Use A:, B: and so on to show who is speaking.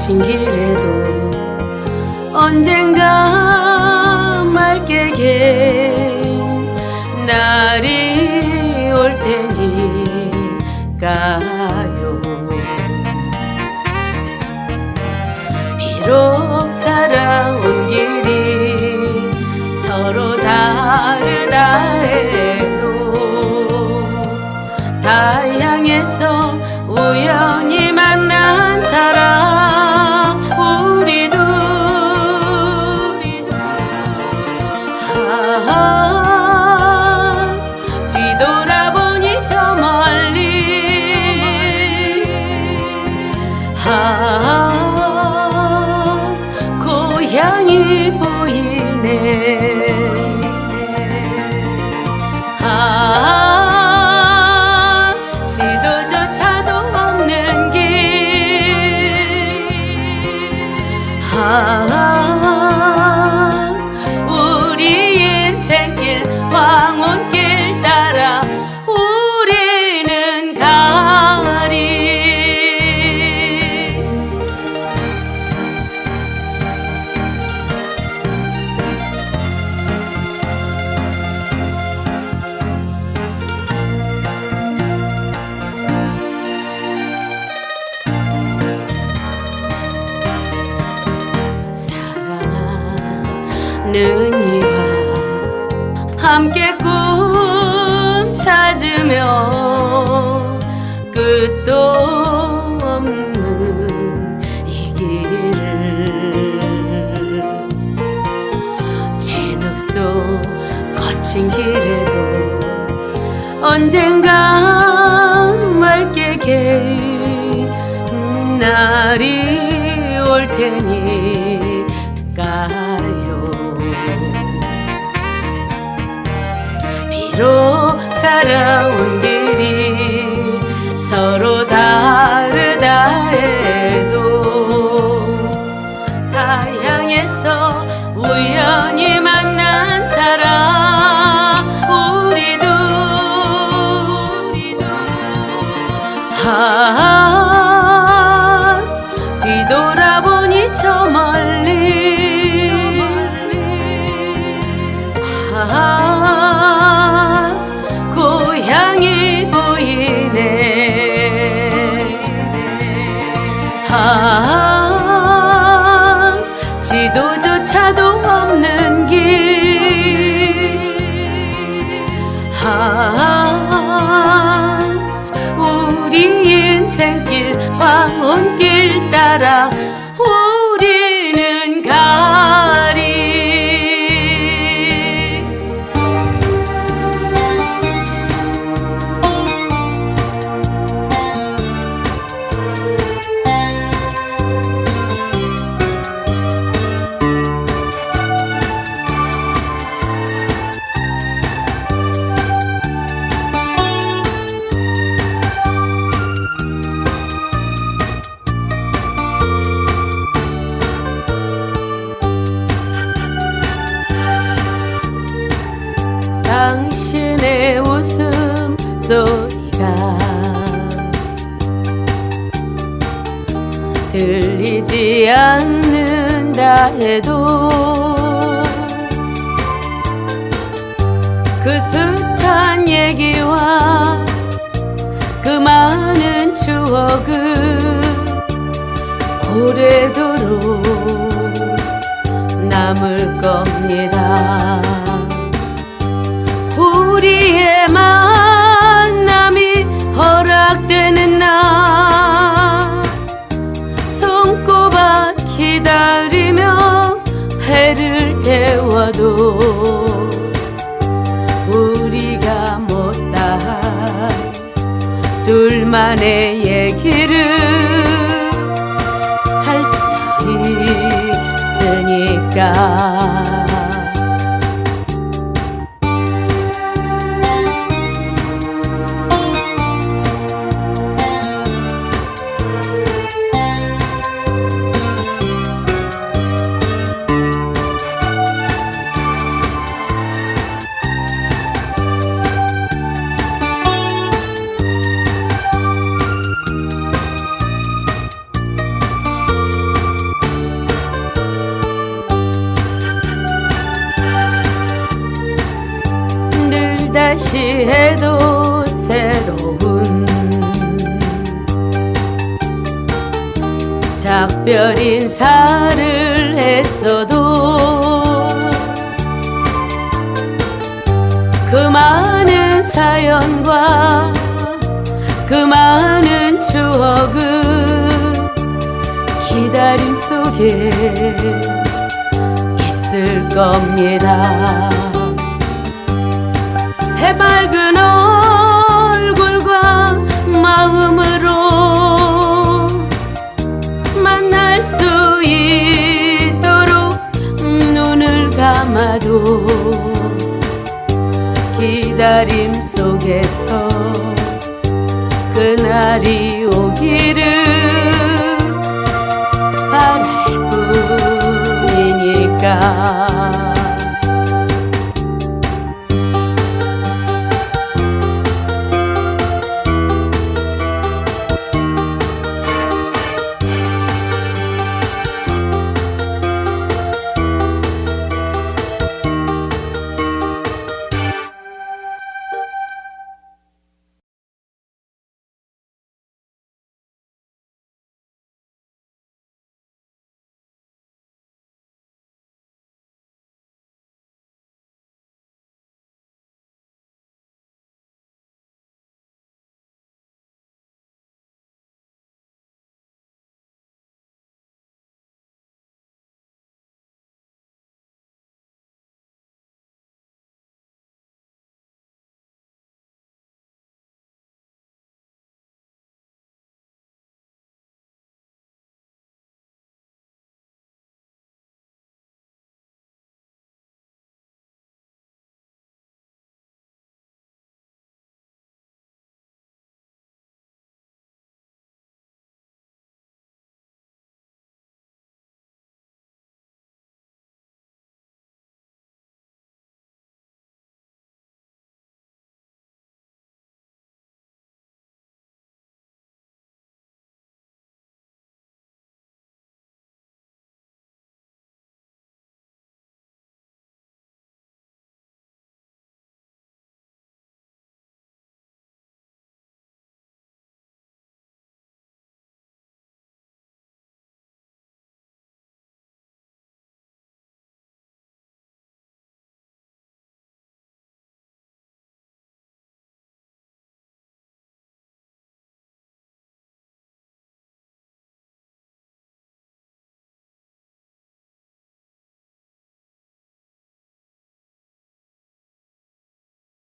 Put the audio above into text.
A: 거친 길에도 언젠가 맑게 갠 날이 올 테니까요. 비록 살아온 길이 서로 다르다 해도 다양해서 우연히 만난 고향이 보이네. 아 지도조차도 없는 길. 아, 이와 함께 꿈 찾으며 끝도 없는 이 길을. 진흙 속 거친 길에도 언젠가 비록 살아온 길이 서로 다르다 해도 다양해서 우연히 만난 사람. 우리도 우리도. 하 소리가 들리지 않는다 해도 그 숱한 얘기와 그 많은 추억은 오래도록 남을 겁니다. 우리의 만남 다시 해도 새로운 작별 인사를 했어도 그 많은 사연과 그 많은 추억은 기다림 속에 있을 겁니다. 해맑은 얼굴과 마음으로 만날 수 있도록 눈을 감아도 기다림 속에서 그날이 오기를